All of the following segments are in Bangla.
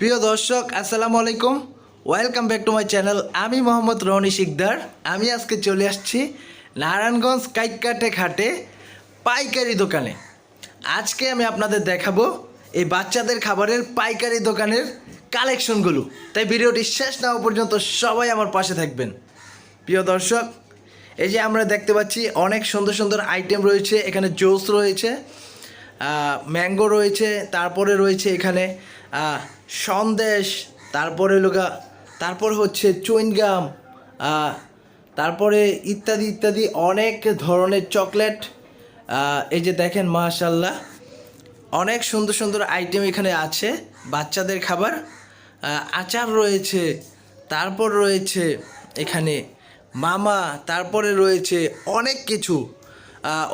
প্রিয় দর্শক, আসসালামু আলাইকুম। Welcome back to my channel আমি মোহাম্মদ রনি শিকদার। আমি আজকে চলে আসছি নারায়ণগঞ্জ কাইকাটে ঘাটে পাইকারি দোকানে। আজকে আমি আপনাদের দেখাবো এই বাচ্চাদের খাবারের পাইকারি দোকানের কালেকশনগুলো। তাই ভিডিওটি শেষ না পর্যন্ত সবাই আমার পাশে থাকবেন। প্রিয় দর্শক, এই যে আমরা দেখতে পাচ্ছি অনেক সুন্দর সুন্দর আইটেম রয়েছে। এখানে জুস রয়েছে ম্যাঙ্গো রয়েছে, তারপরে রয়েছে এখানে সন্দেশ, তারপরে লোকা তারপর হচ্ছে চুইনগাম তারপরে ইত্যাদি ইত্যাদি অনেক ধরনের চকলেট এই যে দেখেন মাশাল্লাহ অনেক সুন্দর সুন্দর আইটেম এখানে আছে, বাচ্চাদের খাবার আচার রয়েছে, তারপর রয়েছে এখানে মামা, তারপরে রয়েছে অনেক কিছু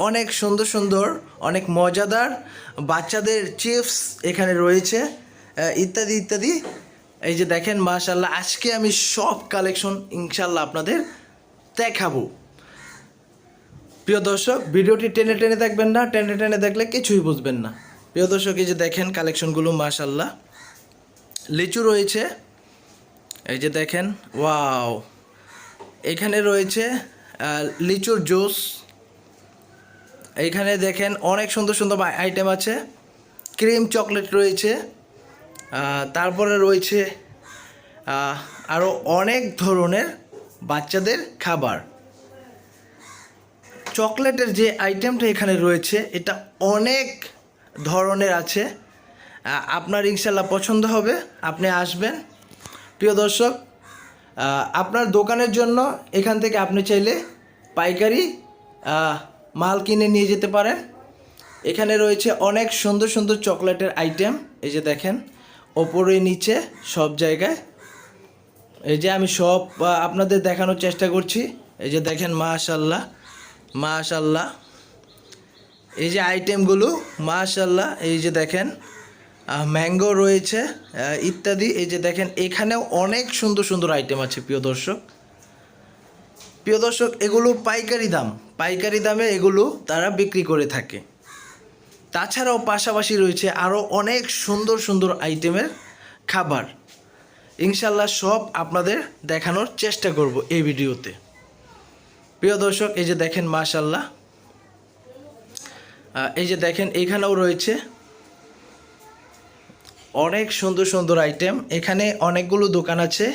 অনেক সুন্দর সুন্দর, অনেক মজাদার বাচ্চাদের চিপস এখানে রয়েছে ইত্যাদি ইত্যাদি। এই যে দেখেন মাশাল্লাহ আজকে আমি সব কালেকশন ইনশাল্লাহ আপনাদের দেখাবো। প্রিয় দর্শক, ভিডিওটি টেনে টেনে দেখবেন না, টেনে টেনে দেখলে কিছুই বুঝবেন না। প্রিয় দর্শক, এই যে দেখেন কালেকশনগুলো মাশাল্লাহ লিচু রয়েছে, এই যে দেখেন, ওয়াও। এখানে রয়েছে লিচুর জুস। এইখানে দেখেন, অনেক সুন্দর সুন্দর আইটেম আছে। ক্রিম চকলেট রয়েছে। তারপরে রয়েছে আরও অনেক ধরনের বাচ্চাদের খাবার। চকলেটের যে আইটেমটা এখানে রয়েছে, এটা অনেক ধরনের আছে। আপনার ইনশাল্লাহ পছন্দ হবে, আপনি আসবেন। প্রিয় দর্শক আপনার দোকানের জন্য এখান থেকে আপনি চাইলে পাইকারি মাল কিনে নিয়ে যেতে পারেন। এখানে রয়েছে অনেক সুন্দর সুন্দর চকলেটের আইটেম এই যে দেখেন। ওপরে নিচে সব জায়গায়। এই যে আমি সব আপনাদের দেখানোর চেষ্টা করছি। এই যে দেখেন মাশাল্লাহ মাশাল্লাহ এই যে আইটেমগুলো মাশাল্লাহ এই যে দেখেন ম্যাঙ্গো রয়েছে ইত্যাদি। এই যে দেখেন, এখানেও অনেক সুন্দর সুন্দর আইটেম আছে, প্রিয় দর্শক। প্রিয় দর্শক, এগুলো পাইকারি দাম। পাইকারি দামে এগুলো তারা বিক্রি করে থাকে। তাছাড়াও পাশাপাশি রয়েছে আরও অনেক সুন্দর সুন্দর আইটেমের খাবার। ইনশাল্লাহ সব আপনাদের দেখানোর চেষ্টা করব এই ভিডিওতে। প্রিয় দর্শক, এই যে দেখেন মাশাল্লাহ এই যে দেখেন, এখানেও রয়েছে অনেক সুন্দর সুন্দর আইটেম। এখানে অনেকগুলো দোকান আছে।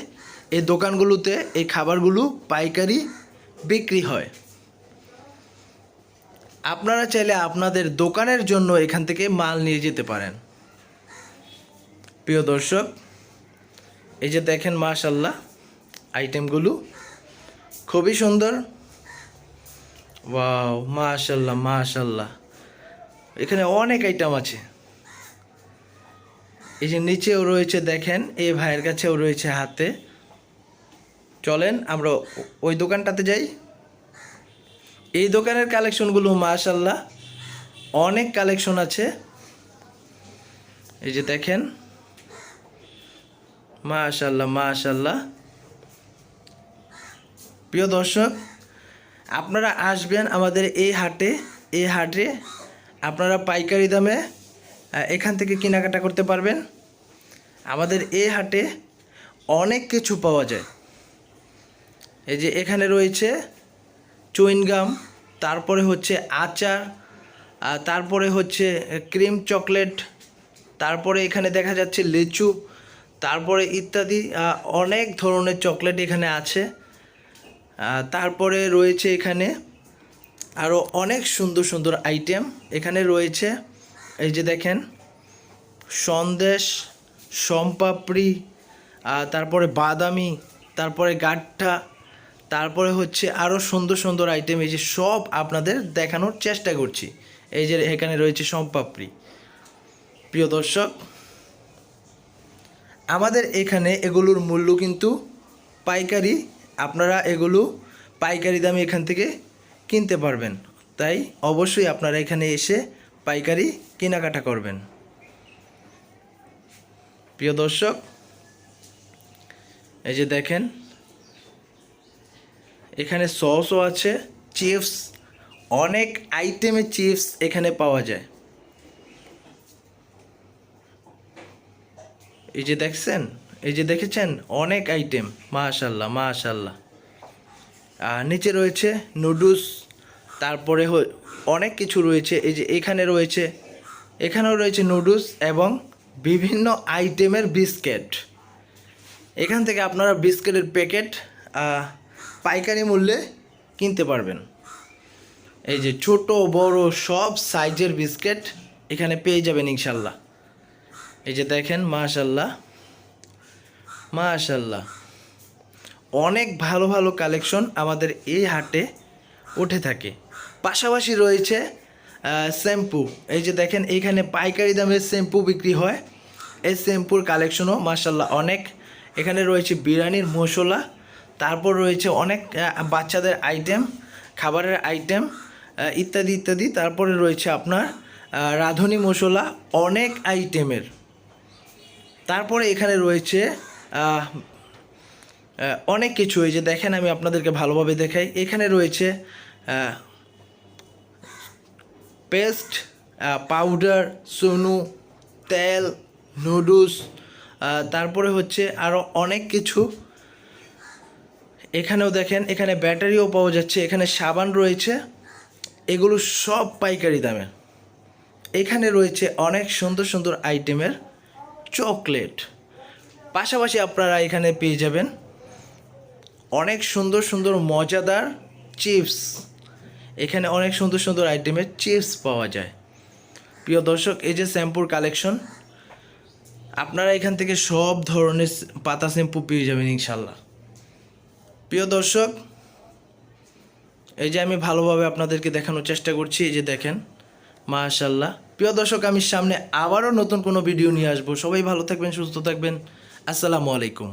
এই দোকানগুলোতে এই খাবারগুলো পাইকারি বিক্রি হয়। আপনারা চাইলে আপনাদের দোকানের জন্য এখান থেকে মাল নিয়ে যেতে পারেন। প্রিয় দর্শক, এই যে দেখেন মাশাল্লাহ আইটেমগুলো খুবই সুন্দর। ওয়াও মাশাল্লাহ মাশাল্লাহ এখানে অনেক আইটেম আছে। এই যে নিচেও রয়েছে, দেখেন, এই ভাইয়ের কাছেও রয়েছে হাতে। চলেন, আমরা ওই দোকানটাতে যাই। এই দোকানের কালেকশনগুলো মাশাল্লাহ অনেক কালেকশন আছে। এই যে দেখেন মাশাল্লাহ মাশাল্লাহ প্রিয় দর্শক, আপনারা আসবেন আমাদের এই হাটে এই হাটে আপনারা পাইকারি দামে এখান থেকে কেনাকাটা করতে পারবেন। আমাদের এই হাটে অনেক কিছু পাওয়া যায়। এই যে এখানে রয়েছে চুইনগাম, তারপরে হচ্ছে আচার তারপরে হচ্ছে ক্রিম চকলেট, তারপরে এখানে দেখা যাচ্ছে লিচু, তারপরে ইত্যাদি অনেক ধরনের চকলেট এখানে আছে। তারপরে রয়েছে এখানে আরও অনেক সুন্দর সুন্দর আইটেম এখানে রয়েছে। এই যে দেখেন, সন্দেশ, সম্পাপড়ি তারপরে বাদামি, তারপরে গাঠা তারপরে হচ্ছে আরও সুন্দর সুন্দর আইটেম এই যে সব আপনাদের দেখানোর চেষ্টা করছি। এই যে এখানে রয়েছে সম্পাপড়ি প্রিয় দর্শক, আমাদের এখানে এগুলোর মূল্য কিন্তু পাইকারি, আপনারা এগুলো পাইকারি দামে এখান থেকে কিনতে পারবেন। তাই অবশ্যই আপনারা এখানে এসে পাইকারি কেনাকাটা করবেন। প্রিয় দর্শক, এই যে দেখেন এখানে সসও আছে, চিপস, অনেক আইটেমের চিপস এখানে পাওয়া যায়। এই যে দেখছেন? এই যে দেখেছেন? অনেক আইটেম মাশাল্লাহ মাশাল্লাহ আর নিচে রয়েছে নুডলস, তারপরে অনেক কিছু রয়েছে। এই যে এখানে রয়েছে, এখানেও রয়েছে নুডলস এবং বিভিন্ন আইটেমের বিস্কিট। এখান থেকে আপনারা বিস্কিটের প্যাকেট পাইকারি মূল্যে কিনতে পারবেন। এই যে ছোট, বড়, সব সাইজের বিস্কিট এখানে পেয়ে যাবেন ইনশাল্লাহ। এই যে দেখেন, মাশাল্লাহ মাশাল্লাহ। অনেক ভালো ভালো কালেকশন আমাদের এই হাটে উঠে থাকে। পাশাপাশি রয়েছে শ্যাম্পু। এই যে দেখেন, এইখানে পাইকারি দামের শ্যাম্পু বিক্রি হয়। এই শ্যাম্পুর কালেকশনও মাশাল্লাহ অনেক। এখানে রয়েছে বিরিয়ানির মশলা তারপর রয়েছে অনেক বাচ্চাদের আইটেম খাবারের আইটেম ইত্যাদি ইত্যাদি। তারপরে রয়েছে আপনার রাঁধুনি মশলা, অনেক আইটেমের তারপরে এখানে রয়েছে অনেক কিছু। যে দেখেন, আমি আপনাদেরকে ভালোভাবে দেখাই। এখানে রয়েছে পেস্ট পাউডার সুনু, তেল নুডলস তারপরে হচ্ছে আরও অনেক কিছু। এখানেও দেখেন, এখানে ব্যাটারিও পাওয়া যাচ্ছে, এখানে সাবান রয়েছে, এগুলো সব পাইকারি দামে। এখানে রয়েছে অনেক সুন্দর সুন্দর আইটেমের চকলেট। পাশাপাশি আপনারা এখানে পেয়ে যাবেন অনেক সুন্দর সুন্দর মজাদার চিপস। এখানে অনেক সুন্দর সুন্দর আইটেমের চিপস পাওয়া যায়। প্রিয় দর্শক, এই যে শ্যাম্পুর কালেকশন, আপনারা এখান থেকে সব ধরনের পাতা শ্যাম্পু পেয়ে যাবেন ইনশাল্লাহ। প্রিয় দর্শক, এই যে আমি ভালোভাবে আপনাদেরকে দেখানোর চেষ্টা করছি, এই যে দেখেন মাশাল্লাহ প্রিয় দর্শক, আমি সামনে আবারও নতুন কোনো ভিডিও নিয়ে আসব। সবাই ভালো থাকবেন, সুস্থ থাকবেন। আসসালামু আলাইকুম।